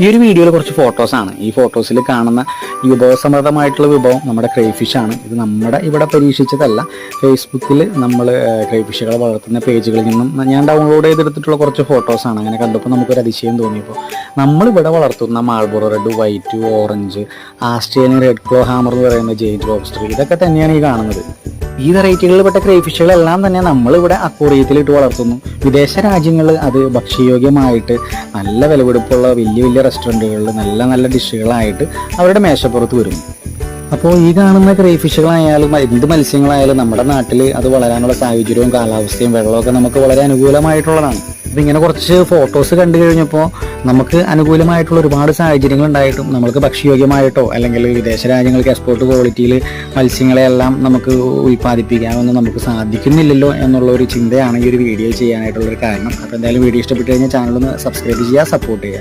ഈ ഒരു വീഡിയോയിൽ കുറച്ച് ഫോട്ടോസാണ് ഈ ഫോട്ടോസിൽ കാണുന്ന വിഭവസമൃദ്ധമായിട്ടുള്ള വിഭവം നമ്മുടെ ക്രൈഫിഷ് ആണ്. ഇത് നമ്മുടെ ഇവിടെ പരീക്ഷിച്ചതല്ല. ഫേസ്ബുക്കിൽ നമ്മൾ ക്രൈഫിഷുകളെ വളർത്തുന്ന പേജുകളിൽ നിന്നും ഞാൻ ഡൗൺലോഡ് ചെയ്തെടുത്തിട്ടുള്ള കുറച്ച് ഫോട്ടോസാണ് അങ്ങനെ കണ്ടപ്പോൾ നമുക്കൊരു അതിശയം തോന്നിയപ്പോൾ നമ്മളിവിടെ വളർത്തുന്ന Marlboro red white orange Australian red claw hammer എന്ന് പറയുന്ന ജെയിന്റ് ലോബ്സ്റ്റർ ഇതൊക്കെ തന്നെയാണ് ഈ കാണുന്നത്. ഈ വെറൈറ്റികളിൽപ്പെട്ട ക്രൈഫിഷുകളെല്ലാം തന്നെ നമ്മളിവിടെ അക്വറിയത്തിലിട്ട് വളർത്തുന്നു. വിദേശ രാജ്യങ്ങളിൽ അത് ഭക്ഷ്യയോഗ്യമായിട്ട് നല്ല വിലപിടിപ്പുള്ള വലിയ വലിയ റെസ്റ്റോറന്റുകളിൽ നല്ല നല്ല ഡിഷുകളായിട്ട് അവരുടെ മേശപ്പുറത്ത് വരും. അപ്പോൾ ഈ കാണുന്ന ക്രൈഫിഷുകളായാലും എന്ത് മത്സ്യങ്ങളായാലും നമ്മുടെ നാട്ടിൽ അത് വളരാനുള്ള സാഹചര്യവും കാലാവസ്ഥയും വെള്ളമൊക്കെ നമുക്ക് വളരെ അനുകൂലമായിട്ടുള്ളതാണ്. അപ്പോൾ ഇങ്ങനെ കുറച്ച് ഫോട്ടോസ് കണ്ടു കഴിഞ്ഞപ്പോൾ നമുക്ക് അനുകൂലമായിട്ടുള്ള ഒരുപാട് സാഹചര്യങ്ങൾ ഉണ്ടായിട്ടും നമ്മൾക്ക് ഭക്ഷ്യയോഗ്യമായിട്ടോ അല്ലെങ്കിൽ വിദേശ രാജ്യങ്ങൾക്ക് എക്സ്പോർട്ട് ക്വാളിറ്റിയിൽ മത്സ്യങ്ങളെയെല്ലാം നമുക്ക് ഉൽപ്പാദിപ്പിക്കാമെന്ന് നമുക്ക് സാധിക്കുന്നില്ലല്ലോ എന്നുള്ള ഒരു ചിന്തയാണ് ഈ ഒരു വീഡിയോ ചെയ്യാനായിട്ടുള്ളൊരു കാരണം. അപ്പോൾ എന്തായാലും വീഡിയോ ഇഷ്ടപ്പെട്ട് കഴിഞ്ഞാൽ ചാനലൊന്ന് സബ്സ്ക്രൈബ് ചെയ്യുക സപ്പോർട്ട് ചെയ്യുക.